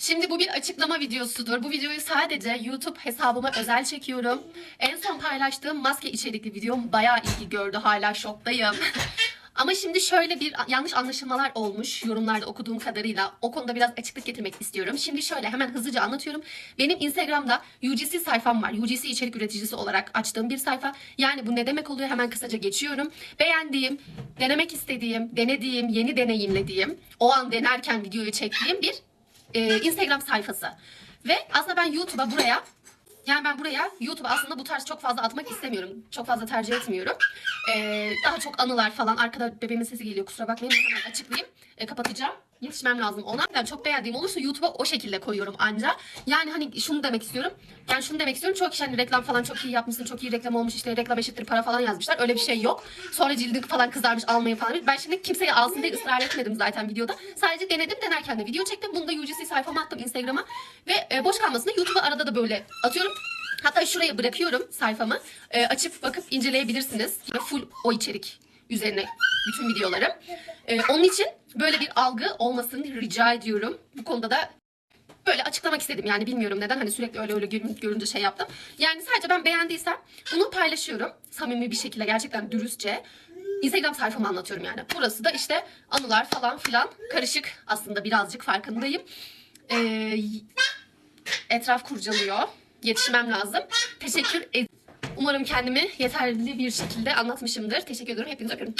Şimdi bu bir açıklama videosudur. Bu videoyu sadece YouTube hesabıma özel çekiyorum. En son paylaştığım maske içerikli videom bayağı ilgi gördü. Hala şoktayım. Ama şimdi şöyle bir yanlış anlaşılmalar olmuş yorumlarda okuduğum kadarıyla. O konuda biraz açıklık getirmek istiyorum. Şimdi şöyle hemen hızlıca anlatıyorum. Benim Instagram'da UGC sayfam var. UGC içerik üreticisi olarak açtığım bir sayfa. Yani bu ne demek oluyor hemen kısaca geçiyorum. Beğendiğim, denemek istediğim, denediğim, yeni deneyimlediğim, o an denerken videoyu çektiğim bir e, Instagram sayfası. Ve aslında ben YouTube'a buraya yani ben buraya YouTube'a aslında bu tarz çok fazla atmak istemiyorum. Çok fazla tercih etmiyorum. Ee, daha çok anılar falan. Arkada bebeğimin sesi geliyor kusura bakmayın. Hemen açıklayayım. Ee, kapatacağım. Yetişmem lazım ona. Ben çok beğendiğim olursa YouTube'a o şekilde koyuyorum anca. Yani hani şunu demek istiyorum. Yani şunu demek istiyorum. Çok kişi hani reklam falan çok iyi yapmışsın. Çok iyi reklam olmuş. işte reklam eşittir para falan yazmışlar. Öyle bir şey yok. Sonra cildin falan kızarmış almayın falan. Ben şimdi kimseye alsın diye ısrar etmedim zaten videoda. Sadece denedim. Denerken de video çektim. Bunu da UGC sayfama attım Instagram'a. Ve e, boş kalmasını YouTube'a arada da böyle atıyorum. Hatta şuraya bırakıyorum sayfamı. Ee, açıp bakıp inceleyebilirsiniz. Full o içerik üzerine bütün videolarım. Ee, onun için böyle bir algı olmasını rica ediyorum. Bu konuda da böyle açıklamak istedim. Yani bilmiyorum neden hani sürekli öyle öyle görün- görünce şey yaptım. Yani sadece ben beğendiysem bunu paylaşıyorum. Samimi bir şekilde gerçekten dürüstçe. Instagram sayfamı anlatıyorum yani. Burası da işte anılar falan filan karışık aslında birazcık farkındayım. Ee, etraf kurcalıyor. Yetişmem lazım. Teşekkür ederim. Umarım kendimi yeterli bir şekilde anlatmışımdır. Teşekkür ederim. Hepinizi öpüyorum.